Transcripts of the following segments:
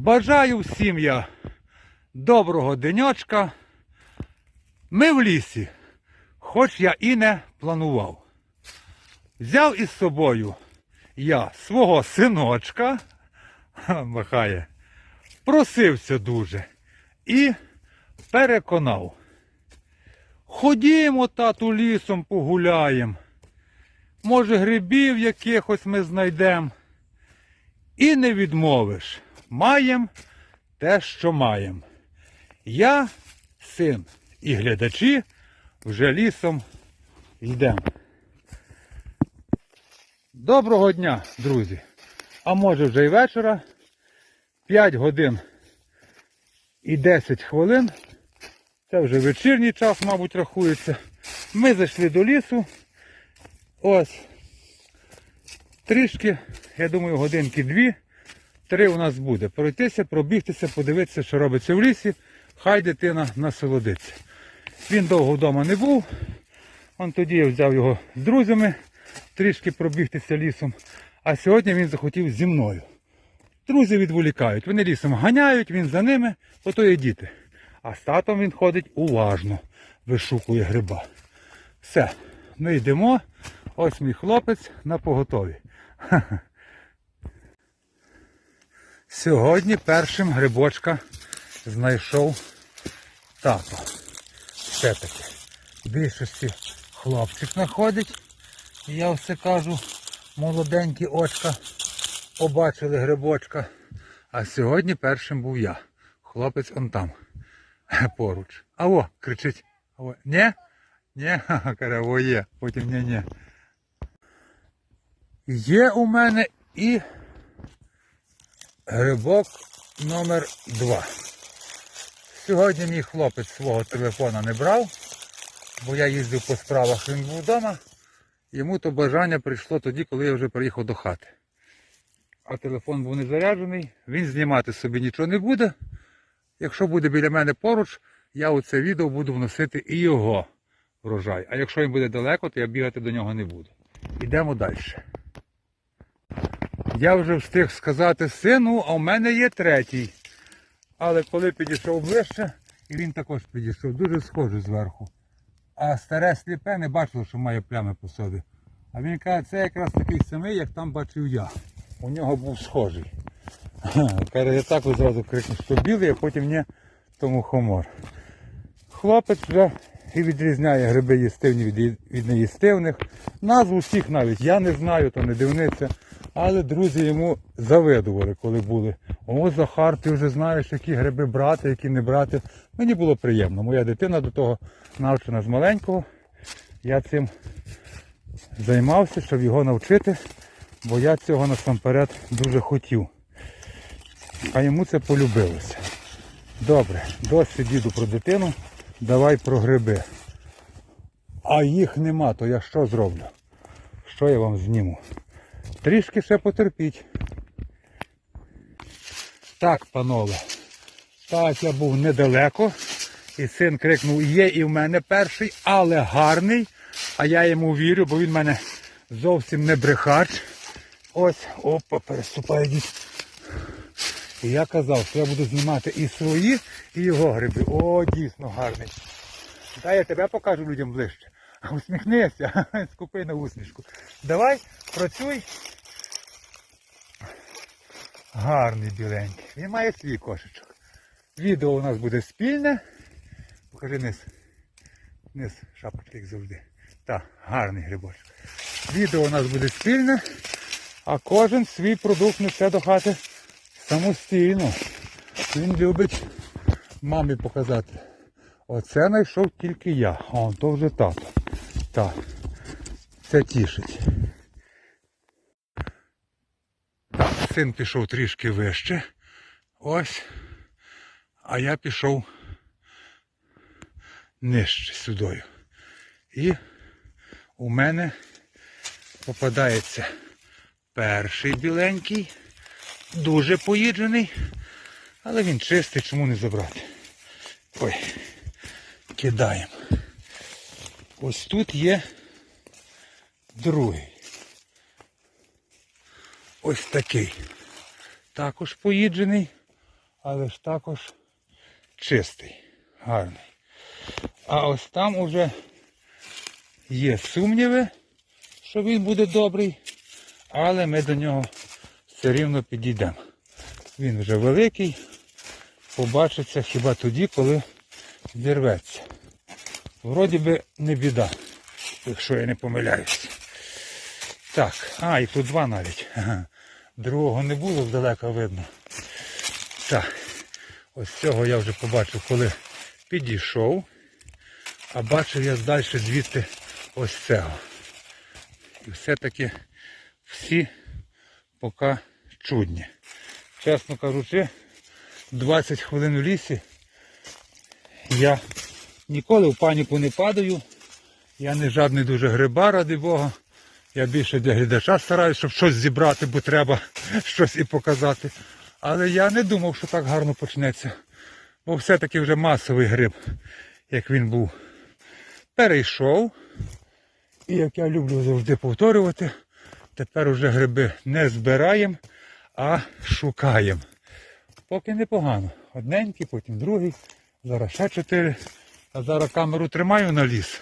Бажаю всім я доброго денечка. Ми в лісі, хоч я і не планував. Взяв із собою я свого синочка, махає, просився дуже і переконав. Ходімо, тату, лісом погуляємо. Може, грибів якихось ми знайдемо. І не відмовиш. Маєм те, що маєм. Я, син і глядачі вже лісом йдемо. Доброго дня, друзі. А може вже й вечора. 5 годин і 10 хвилин. Це вже вечірній час, мабуть, рахується. Ми зайшли до лісу. Ось. Трішки, я думаю, годинки дві, три у нас буде. Пройтися, пробігтися, подивитися, що робиться в лісі. Хай дитина насолодиться. Він довго вдома не був. Он тоді я взяв його з друзями, трішки пробігтися лісом. А сьогодні він захотів зі мною. Друзі відволікають. Вони лісом ганяють, він за ними, ото є діти. А з татом він ходить уважно, вишукує гриба. Все, ми йдемо. Ось мій хлопець на поготові. Сьогодні першим грибочка знайшов тато. Все-таки. Більшості хлопчик знаходить. Я все кажу, молоденькі очка побачили грибочка. А сьогодні першим був я. Хлопець он там. Поруч. Аво, кричить. Аво. Нє? Нє? Каже, є. Потім ні-ні. Є у мене і грибок номер 2 Сьогодні мій хлопець свого телефона не брав, бо я їздив по справах, він був вдома. Йому то бажання прийшло тоді, коли я вже приїхав до хати. А телефон був не заряджений, він знімати собі нічого не буде. Якщо буде біля мене поруч, я у це відео буду вносити і його врожай. А якщо він буде далеко, то я бігати до нього не буду. Йдемо далі. Я вже встиг сказати сину, а в мене є третій. Але коли підійшов ближче, і він також підійшов, дуже схожий зверху. А старе сліпе не бачило, що має плями по собі. А він каже, це якраз такий самий, як там бачив я. У нього був схожий. Каже, я так одразу крикнув, що білий, а потім ні, тому хомор. Хлопець вже і відрізняє гриби їстивні від, від неїстивних. Назву всіх навіть я не знаю, то не дивниця. Але друзі йому завидували, коли були. О, Захар, ти вже знаєш, які гриби брати, які не брати. Мені було приємно. Моя дитина до того навчена з маленького. Я цим займався, щоб його навчити, бо я цього насамперед дуже хотів. А йому це полюбилося. Добре, досі діду про дитину, давай про гриби. А їх нема, то я що зроблю? Що я вам зніму? Трішки ще потерпіть. Так, панове. Так, я був недалеко. І син крикнув, є і в мене перший, але гарний. А я йому вірю, бо він в мене зовсім не брехач. Ось, опа, переступає десь. І я казав, що я буду знімати і свої, і його гриби. О, дійсно гарний. Дай я тебе покажу людям ближче. Усміхнися, скупи на усмішку. Давай, працюй. Гарний біленький. Він має свій кошечок. Відео у нас буде спільне. Покажи низ. Низ шапочки, як завжди. Так, гарний грибочок. Відео у нас буде спільне, а кожен свій продукт несе до хати самостійно. Він любить мамі показати. Оце знайшов тільки я. О, то вже тато. Так. Це тішить. Так, син пішов трішки вище. Ось. А я пішов нижче сюдою. І у мене попадається перший біленький, дуже поїджений, але він чистий, чому не забрати. Ой, кидаємо. Ось тут є другий. Ось такий. Також поїджений. але ж також чистий, гарний. А ось там уже є сумніви, що він буде добрий, але ми до нього все рівно підійдемо. Він вже великий, побачиться хіба тоді, коли зірветься. Вроді би не біда, якщо я не помиляюсь. Так, а, і тут два навіть. Другого не було здалека видно. Так, ось цього я вже побачив, коли підійшов. А бачив я далі звідти ось цього. І все-таки всі поки чудні. Чесно кажучи, 20 хвилин в лісі я ніколи в паніку не падаю. Я не жадний дуже гриба, ради Бога. Я більше для глядача стараюся, щоб щось зібрати, бо треба щось і показати. Але я не думав, що так гарно почнеться. Бо все-таки вже масовий гриб, як він був, перейшов. І як я люблю завжди повторювати, тепер уже гриби не збираємо, а шукаємо. Поки непогано. Одненький, потім другий, зараз ще чотири. А зараз камеру тримаю на ліс,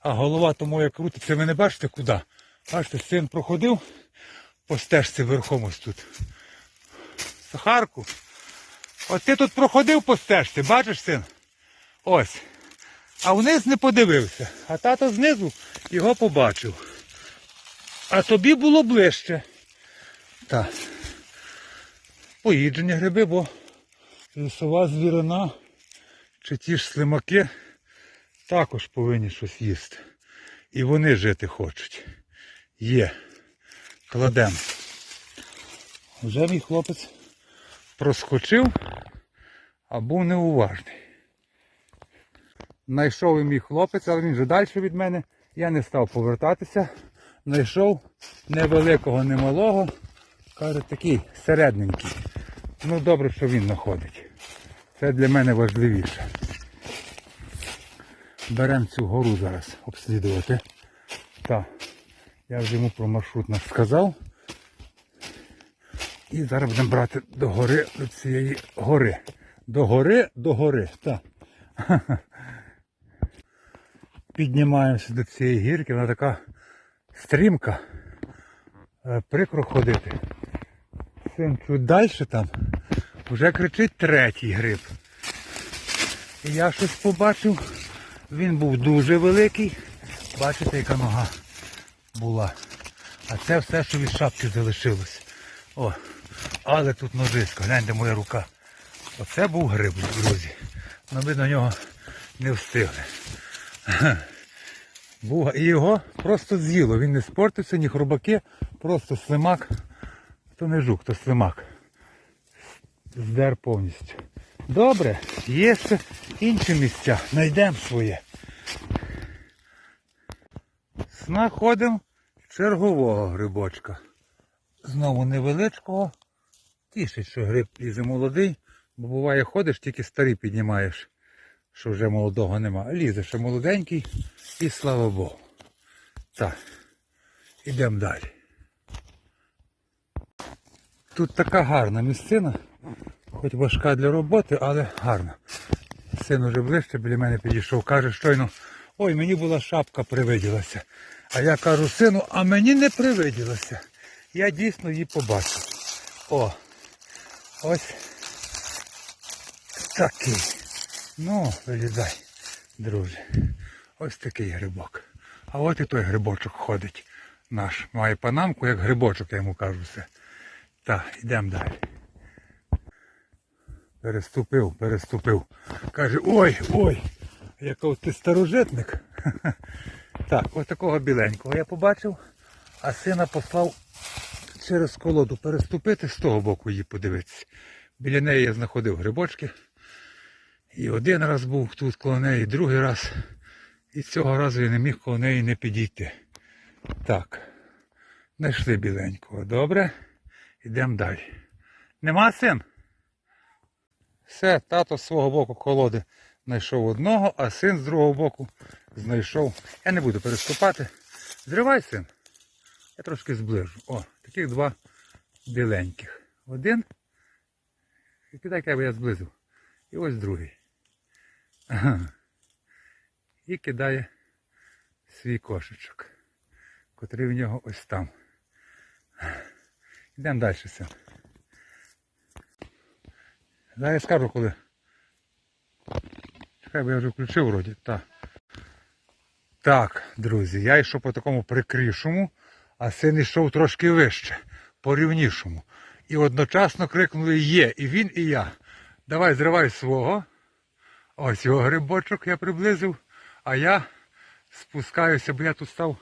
а голова то моя крутиться, ви не бачите куди. Бачите, син проходив по стежці верхом ось тут. Сахарку. От ти тут проходив по стежці, бачиш син? Ось. А вниз не подивився. А тато знизу його побачив. А тобі було ближче. Так. Поїджені гриби, бо лісова звірина чи ті ж слимаки також повинні щось їсти. І вони жити хочуть. Є. Кладемо. Вже мій хлопець проскочив, а був неуважний. Найшов і мій хлопець, але він вже далі від мене. Я не став повертатися. Найшов невеликого, не малого. Каже, такий середненький. Ну добре, що він знаходить. Це для мене важливіше. Беремо цю гору зараз обслідувати. Так, я вже йому про маршрут наш сказав. І зараз будемо брати до гори, до цієї гори. До гори, до гори. Так. Піднімаємося до цієї гірки, вона така стрімка. Е, Прикро ходити. Син чуть далі там. Вже кричить третій гриб. І я щось побачив. Він був дуже великий. Бачите, яка нога була. А це все, що від шапки залишилось. О, але тут ножисько, гляньте моя рука. Оце був гриб, друзі. Но ми до нього не встигли. І його просто з'їло. Він не спортився, ні хробаки, просто слимак. То не жук, то слимак. Здер повністю. Добре, є ще інші місця. Найдемо своє. Знаходимо чергового грибочка. Знову невеличкого. Тішить, що гриб лізе молодий, бо буває ходиш, тільки старий піднімаєш, що вже молодого нема. Лізе ще молоденький і слава Богу. Так, ідемо далі. Тут така гарна місцина, хоч важка для роботи, але гарна. Син уже ближче біля мене підійшов, каже щойно, ой, мені була шапка привиділася. А я кажу, сину, а мені не привиділося. Я дійсно її побачив. О, ось такий. Ну, вилізай, друже. Ось такий грибок. А от і той грибочок ходить наш. Має панамку, як грибочок, я йому кажу все. Так, йдемо далі. Переступив, переступив. Каже, ой, ой, який ти старожитник. Так, ось такого біленького я побачив, а сина послав через колоду переступити, з того боку її подивитися. Біля неї я знаходив грибочки. І один раз був тут коло неї, другий раз. І цього разу я не міг коло неї не підійти. Так, знайшли біленького. Добре. Йдемо далі. Нема син? Все, тато з свого боку колоди знайшов одного, а син з другого боку знайшов. Я не буду переступати. Зривай син. Я трошки зближу. О, таких два біленьких. Один Кидай, бо я зблизив. І ось другий. Ага. І кидає свій кошечок, котрий в нього ось там. Йдемо далі син. Зараз скажу, коли. Чекай, бо я вже включив вроді. Так. Так, друзі, я йшов по такому прикрішому, а син йшов трошки вище, по рівнішому. І одночасно крикнули є, і він, і я. Давай зривай свого. Ось його грибочок я приблизив, а я спускаюся, бо я тут став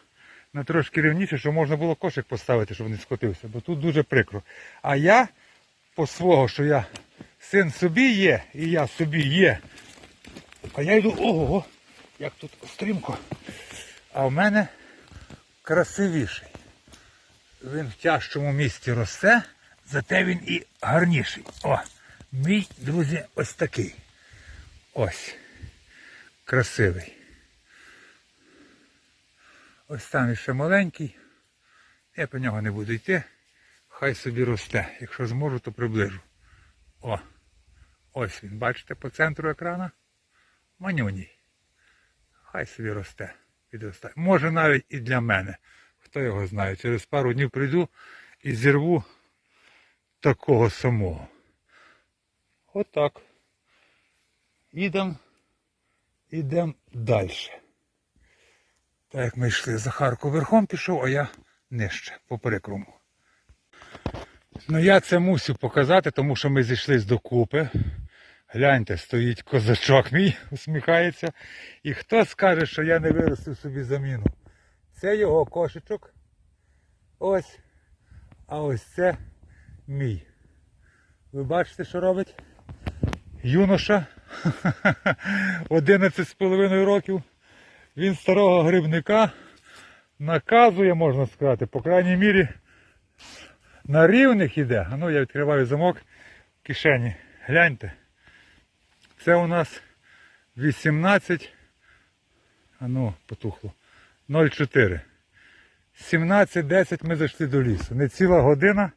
на трошки рівніше, щоб можна було кошик поставити, щоб не скотився, бо тут дуже прикро. А я по свого, що я син собі є, і я собі є. А я йду, ого, як тут стрімко. А в мене красивіший. Він в тяжчому місці росте, зате він і гарніший. О, мій, друзі, ось такий. Ось. Красивий. Ось там іще маленький. Я по нього не буду йти. Хай собі росте. Якщо зможу, то приближу. О! Ось він, бачите, по центру екрана. Манюній. Хай собі росте. Підростає. Може навіть і для мене. Хто його знає. Через пару днів прийду і зірву такого самого. Отак. Ідемо. Ідемо далі. Так як ми йшли, Захарко верхом пішов, а я нижче, по перекруму. Ну я це мусив показати, тому що ми зійшлись докупи. Гляньте, стоїть козачок мій, усміхається. І хто скаже, що я не виростив собі заміну? Це його кошечок. Ось. А ось це мій. Ви бачите, що робить? Юноша 11,5 років. Він старого грибника наказує, можна сказати, по крайній мірі на рівних іде. А ну я відкриваю замок в кишені. Гляньте. Це у нас 18. А ну, потухло. 0,4. 17.10 ми зайшли до лісу. Не ціла година.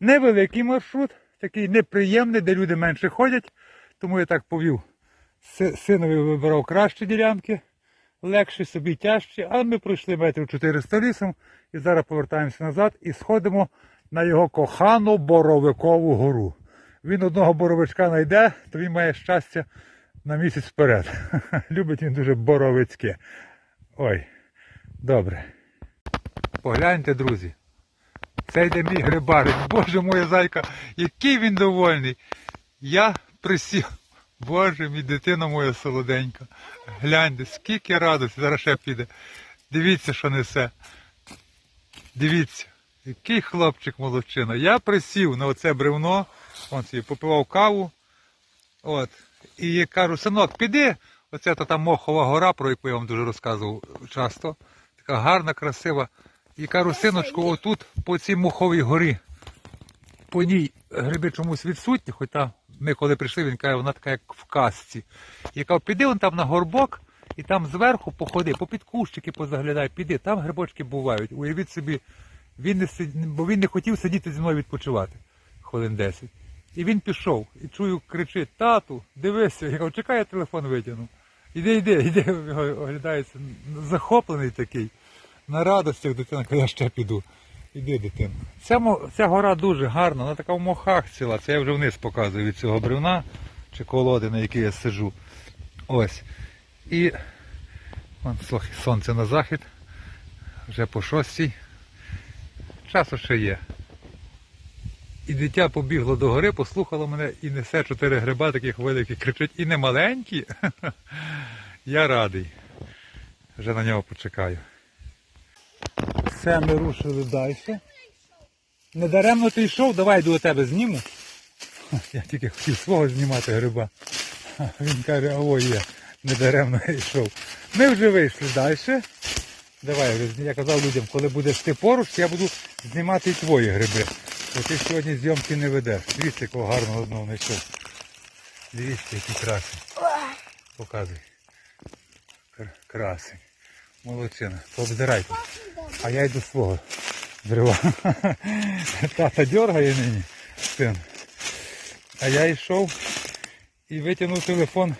Невеликий маршрут, такий неприємний, де люди менше ходять. Тому я так повів. Синові вибирав кращі ділянки, легші собі тяжчі, а ми пройшли метрів 400 лісом і зараз повертаємося назад і сходимо на його кохану боровикову гору. Він одного боровичка знайде, то він має щастя на місяць вперед. Любить він дуже боровицьке. Ой, добре. Погляньте, друзі. Це йде мій грибарик. Боже моя зайка, який він довольний. Я присів. Боже мій дитина моя солоденька. Гляньте, скільки радості, зараз ще піде. Дивіться, що несе. Дивіться, який хлопчик молодчина. Я присів на оце бревно, он собі попивав каву. От. І кажу, синок, піди. Оце то там Мохова гора, про яку я вам дуже розказував часто. Така гарна, красива. І кажу, синочку, отут по цій Моховій горі. По ній гриби чомусь відсутні, хоча ми коли прийшли, він каже, вона така, як в казці. І кажу, піди вон там на горбок і там зверху походи, попід кущики позаглядай, піди, там грибочки бувають. Уявіть собі, він не сид... бо він не хотів сидіти зі мною відпочивати хвилин 10. І він пішов, і чую, кричить, тату, дивися. Я кажу, чекай, я телефон витягну. Іди, іди, його оглядається, захоплений такий. На радостях дитина, каже, я ще піду. Іди, дитина. Ця, ця гора дуже гарна, вона така в мохах ціла. Це я вже вниз показую від цього бревна чи колоди, на якій я сиджу. Ось. І вон, сонце на захід. Вже по шостій. Часу ще є. І дитя побігло до гори, послухало мене і несе чотири гриба таких великих, кричить, і не маленькі. Я радий. Вже на нього почекаю. Все, ми рушили далі. Недаремно ти йшов, давай до тебе зніму. Я тільки хотів свого знімати гриба. Він каже, о є, недаремно я йшов. Ми вже вийшли далі. Давай, я казав людям, коли будеш ти поруч, я буду знімати і твої гриби. Бо ти сьогодні зйомки не ведеш. Дивіться, якого гарного одного знайшов. Дивіться, який красень. Показуй. Красень. Молодчина. Пообзирайте. А я йду свого зрива. Тата дергає нині, син. А я йшов і витягнув телефон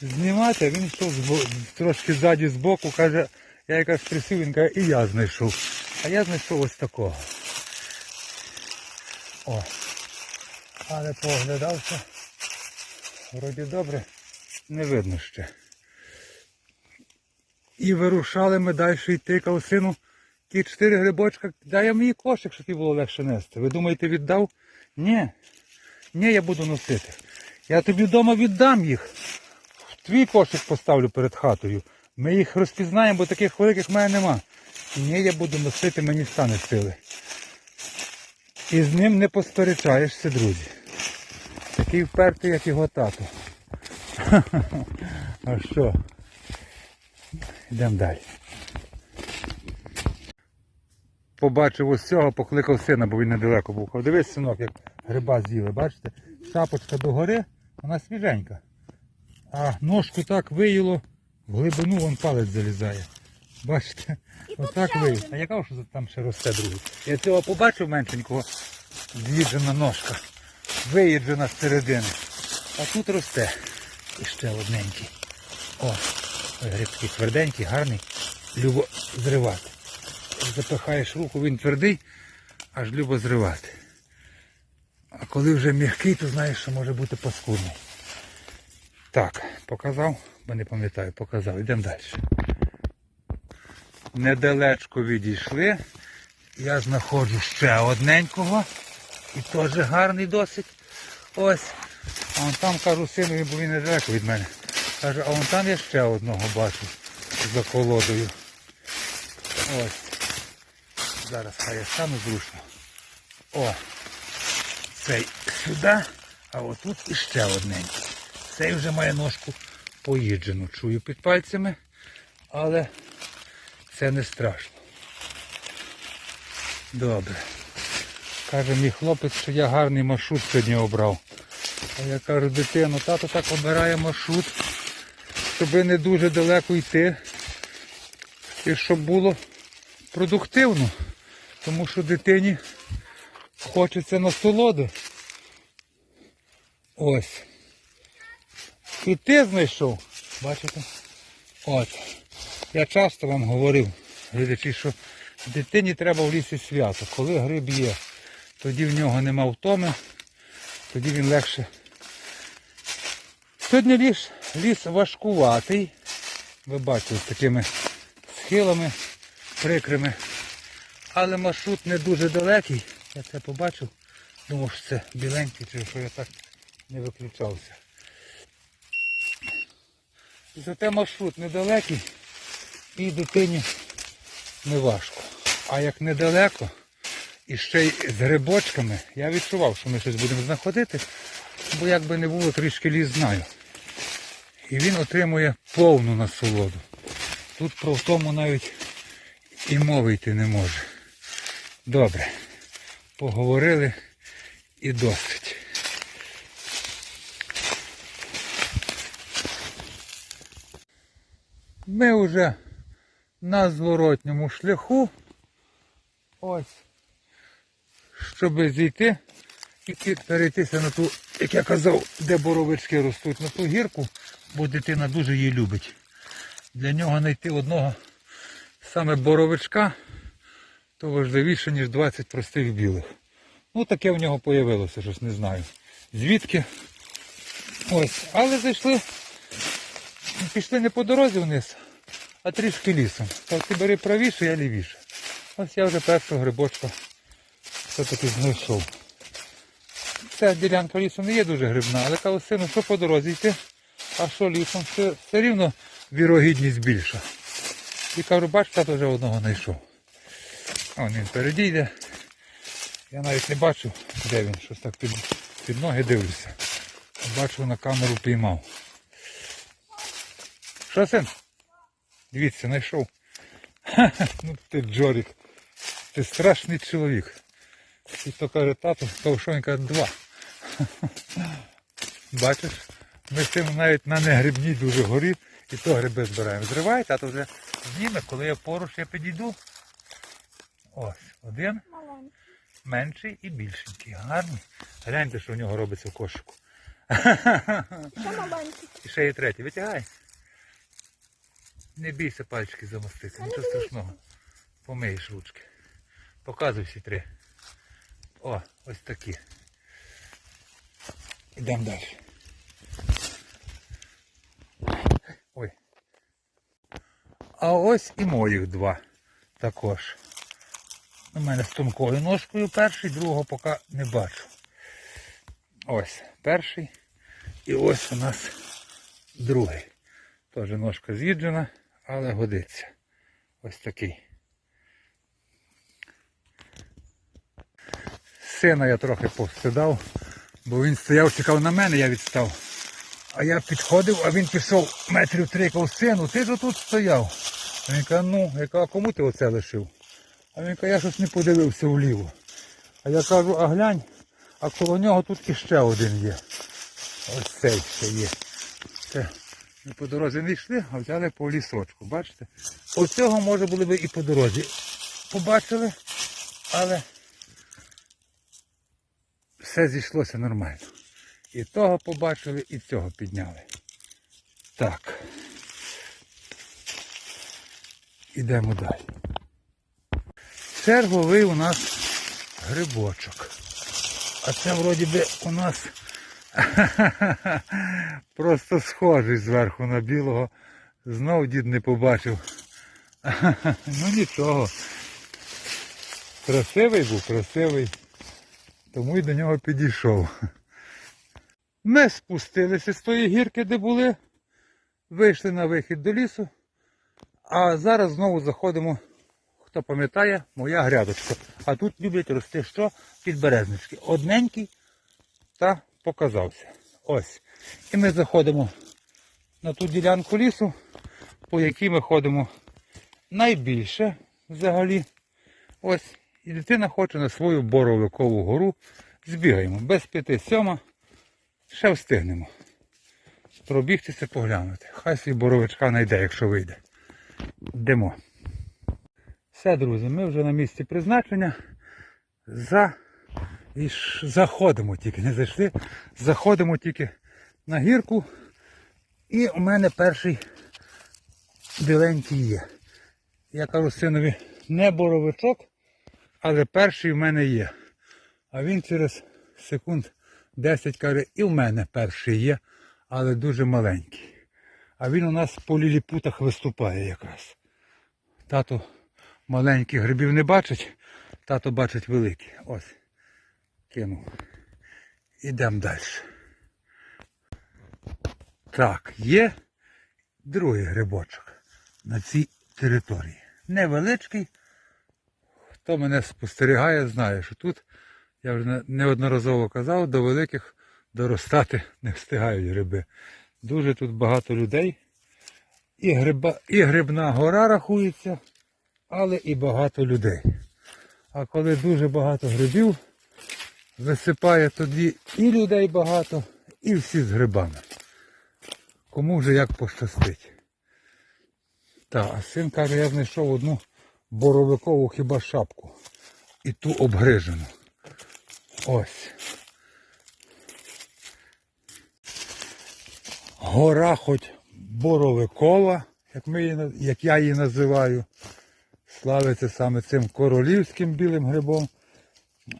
знімати, він йшов трошки ззаді збоку, каже, я якраз присів, він каже, і я знайшов. А я знайшов ось такого. О. Але поглядався. Вроді добре, не видно ще. І вирушали ми далі йти калсину. Ті чотири грибочка, дай я мені кошик, щоб тобі було легше нести. Ви думаєте, віддав? Ні. Ні, я буду носити. Я тобі вдома віддам їх. Твій кошик поставлю перед хатою. Ми їх розпізнаємо, бо таких великих в мене нема. Ні, я буду носити, мені стане сили. І з ним не посперечаєшся, друзі. Такий впертий, як його тато. А що? Йдемо далі. Побачив ось цього, покликав сина, бо він недалеко був. Дивись, синок, як гриба з'їли. Бачите? Шапочка догори, вона свіженька. А ножку так виїло, в глибину вон палець залізає. Бачите? Отак виїло. А яка що там ще росте другий? Я цього побачив меншенького, з'їджена ножка, виїджена з середини. А тут росте. І ще одненький. О, ой, гриб такий тверденький, гарний. Любо зривати. Запихаєш руку, він твердий, аж любо зривати. А коли вже м'який, то знаєш, що може бути паскудний. Так, показав, бо не пам'ятаю, показав. Йдемо далі. Недалечко відійшли. Я знаходжу ще одненького. І теж гарний досить. Ось. А вон там кажу синові, бо він недалеко від мене. Каже, а вон там я ще одного бачу за колодою. Ось. Зараз хай я стану зручно. О! Цей сюди, а отут іще одненький. Цей вже має ножку поїджену. Чую під пальцями, але це не страшно. Добре. Каже мій хлопець, що я гарний маршрут сьогодні обрав. А я кажу, дитино, тато так обирає маршрут, щоб не дуже далеко йти. І щоб було продуктивно. Тому що дитині хочеться насолоди. Ось. І ти знайшов. Бачите? От. Я часто вам говорив, глядачі, що дитині треба в лісі свято. Коли гриб є, тоді в нього нема втоми, тоді він легше. Сьогодні ліс, ліс важкуватий. Ви бачите, з такими схилами прикрими. Але маршрут не дуже далекий. Я це побачив. Думав, що це біленький, чи що я так не виключався. Зате маршрут недалекий і дитині не важко. А як недалеко, і ще й з грибочками, я відчував, що ми щось будемо знаходити, бо як би не було, трішки ліс знаю. І він отримує повну насолоду. Тут про втому навіть і мови йти не може. Добре. Поговорили і досить. Ми вже на зворотньому шляху. Ось. Щоб зійти і перейтися на ту, як я казав, де боровички ростуть, на ту гірку, бо дитина дуже її любить. Для нього знайти одного саме боровичка, то важливіше, ніж 20 простих білих. Ну таке в нього появилося, щось не знаю. Звідки? Ось. Але зайшли, пішли не по дорозі вниз, а трішки лісом. Так ти бери правіше, я лівіше. Ось я вже першого грибочка все-таки знайшов. Ця ділянка лісу не є дуже грибна, але сину, що по дорозі йти, а що лісом, все, все рівно вірогідність більша. І кажу, бач, тато вже одного знайшов. А він передійде. Я навіть не бачу, де він. Щось так під, під ноги дивлюся. Бачу, на камеру піймав. Що, син? Дивіться, знайшов. Ну ти Джорік. Ти страшний чоловік. І то каже, тато, то що він каже, два. Бачиш, ми з цим навіть на негрибній дуже горі і то гриби збираємо. Зривай, тато вже зніме, коли я поруч, я підійду. Ось, один Маленький. менший і більшенький. Гарний. Гляньте, що в нього робиться в кошику. Ще маленький. І ще є третій. Витягай. Не бійся пальчики замостити, нічого страшного. Помиєш ручки. Показуй всі три. О, ось такі. Ідемо далі. Ой. А ось і моїх два також. У мене з тонкою ножкою перший, другого поки не бачу. Ось перший. І ось у нас другий. Теж ножка з'їджена, але годиться. Ось такий. Сина я трохи повстидав, бо він стояв, чекав на мене, я відстав. А я підходив, а він пішов метрів три кав сину, ти ж тут стояв. А він каже, ну, я кажу, а кому ти оце лишив? А він каже, я щось не подивився вліво. А я кажу, а глянь, а коло нього тут іще один є. Ось цей ще є. Це ми по дорозі не йшли, а взяли по лісочку. Бачите? Оцього може були би і по дорозі. Побачили, але все зійшлося нормально. І того побачили, і цього підняли. Так. Ідемо далі. Черговий у нас грибочок. А це вроді би у нас просто схожий зверху на білого. Знов дід не побачив. Ну нічого. Красивий був, красивий. Тому й до нього підійшов. Ми спустилися з тої гірки, де були, вийшли на вихід до лісу, а зараз знову заходимо, хто пам'ятає, моя грядочка. А тут люблять рости що? Підберезнички. Одненький та показався. Ось. І ми заходимо на ту ділянку лісу, по якій ми ходимо найбільше взагалі. Ось. І дитина хоче на свою боровикову гору. Збігаємо. Без п'яти сьома. Ще встигнемо. Пробігтися, поглянути. Хай свій боровичка знайде, якщо вийде. Йдемо. Все, друзі, ми вже на місці призначення. За... І ж заходимо тільки, не зайшли. Заходимо тільки на гірку. І у мене перший біленький є. Я кажу синові, не боровичок, але перший в мене є. А він через секунд 10 каже, і в мене перший є, але дуже маленький. А він у нас по ліліпутах виступає якраз. Тато маленьких грибів не бачить, тато бачить великі. Ось. Кинув. Ідемо далі. Так, є другий грибочок на цій території. Невеличкий. Хто мене спостерігає, знає, що тут, я вже неодноразово казав, до великих доростати не встигають гриби. Дуже тут багато людей. І, гриба, і грибна гора рахується, але і багато людей. А коли дуже багато грибів, висипає тоді і людей багато, і всі з грибами. Кому вже як пощастить. Так, а син каже, я знайшов одну боровикову хіба шапку. І ту обгрижену. Ось. Гора хоч боровикова, як, ми її, як я її називаю. Славиться саме цим королівським білим грибом,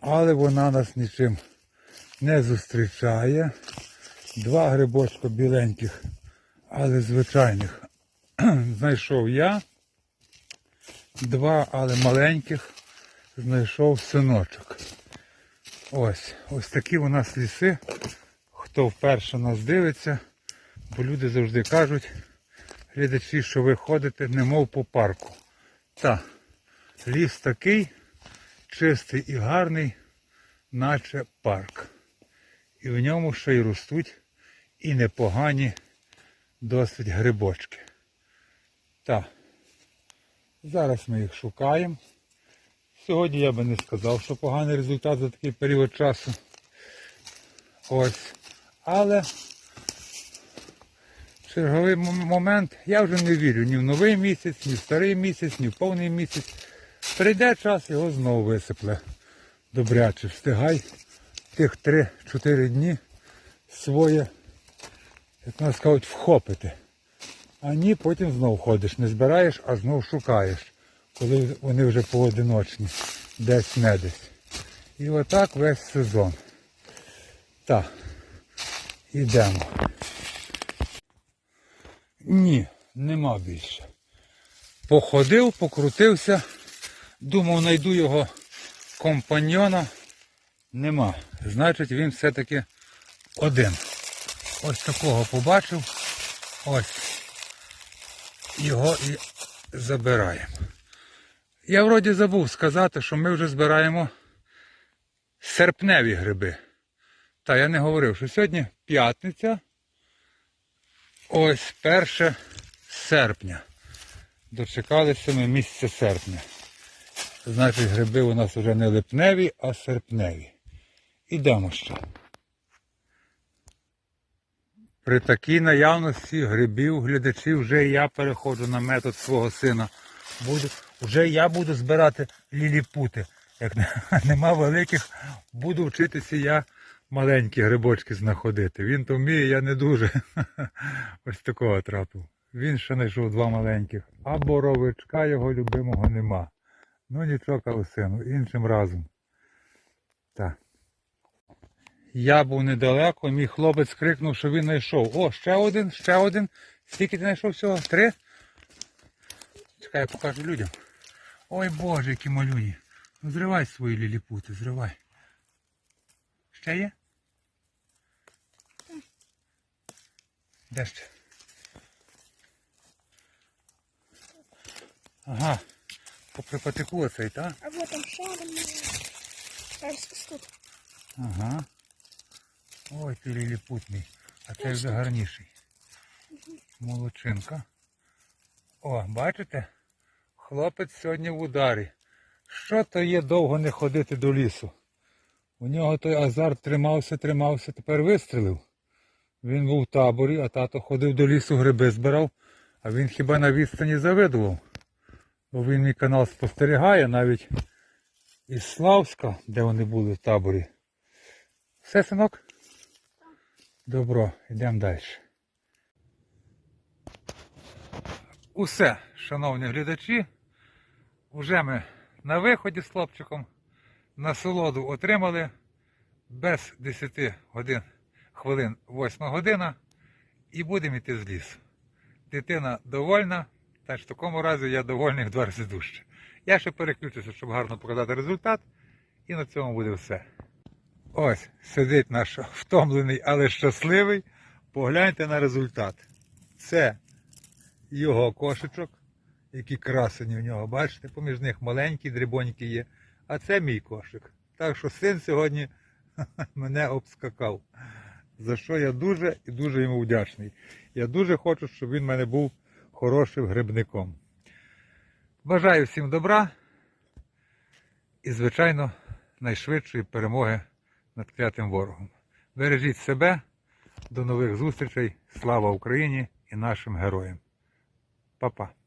але вона нас нічим не зустрічає. Два грибочка біленьких, але звичайних знайшов я. Два, але маленьких знайшов синочок. Ось, ось такі у нас ліси. Хто вперше нас дивиться, бо люди завжди кажуть, глядачі, що ви ходите немов по парку. Та, ліс такий чистий і гарний, наче парк. І в ньому ще й ростуть і непогані досить грибочки. Так, зараз ми їх шукаємо. Сьогодні я би не сказав, що поганий результат за такий період часу. Ось. Але черговий момент я вже не вірю ні в новий місяць, ні в старий місяць, ні в повний місяць. Прийде час, його знову висипле. Добряче, встигай, тих 3-4 дні своє, як нас кажуть, вхопити. А ні, потім знов ходиш, не збираєш, а знов шукаєш, коли вони вже поодиночні, десь не десь. І отак весь сезон. Так, ідемо. Ні, нема більше. Походив, покрутився, думав, знайду його компаньйона. Нема. Значить, він все-таки один. Ось такого побачив. Ось. Його і забираємо. Я вроді забув сказати, що ми вже збираємо серпневі гриби. Та я не говорив, що сьогодні п'ятниця. Ось 1 серпня. Дочекалися ми місяця серпня. Значить, гриби у нас вже не липневі, а серпневі. Ідемо ще. При такій наявності грибів, глядачів, вже я переходжу на метод свого сина. Буду, вже я буду збирати ліліпути. Як не- нема великих, буду вчитися я маленькі грибочки знаходити. Він то вміє, я не дуже. Ось такого трапив. Він ще знайшов два маленьких, а боровичка його любимого нема. Ну нічого, кажу сину, іншим разом. Так. Я був недалеко, мій хлопець крикнув, що він знайшов. О, ще один, ще один. Скільки ти знайшов всього? Три? Чекай, я покажу людям. Ой Боже, які малюні. Ну зривай свої ліліпути, зривай. Ще є? Де ще? Ага. Попри патику оцей, так? А вот там. Ось тут. Ага. Ой, ти ліліпутний. А це вже гарніший. Молодчинка. О, бачите? Хлопець сьогодні в ударі. Що то є довго не ходити до лісу? У нього той азарт тримався, тримався, тепер вистрілив. Він був в таборі, а тато ходив до лісу, гриби збирав, а він хіба на відстані завидував. Бо він мій канал спостерігає навіть із Славська, де вони були в таборі. Все, синок? Добро, йдемо далі. Усе, шановні глядачі. Уже ми на виході з хлопчиком насолоду отримали без 10 годин, хвилин 8 година і будемо йти з лісу. Дитина довольна, та ж в такому разі я довольний в два рази дужче. Я ще переключуся, щоб гарно показати результат, і на цьому буде все. Ось сидить наш втомлений, але щасливий. Погляньте на результат. Це його кошечок, які красені в нього, бачите, поміж них маленькі дрібонькі є. А це мій кошик. Так що син сьогодні мене обскакав. За що я дуже і дуже йому вдячний. Я дуже хочу, щоб він в мене був хорошим грибником. Бажаю всім добра і, звичайно, найшвидшої перемоги над клятим ворогом. Бережіть себе, до нових зустрічей. Слава Україні і нашим героям. Па-па.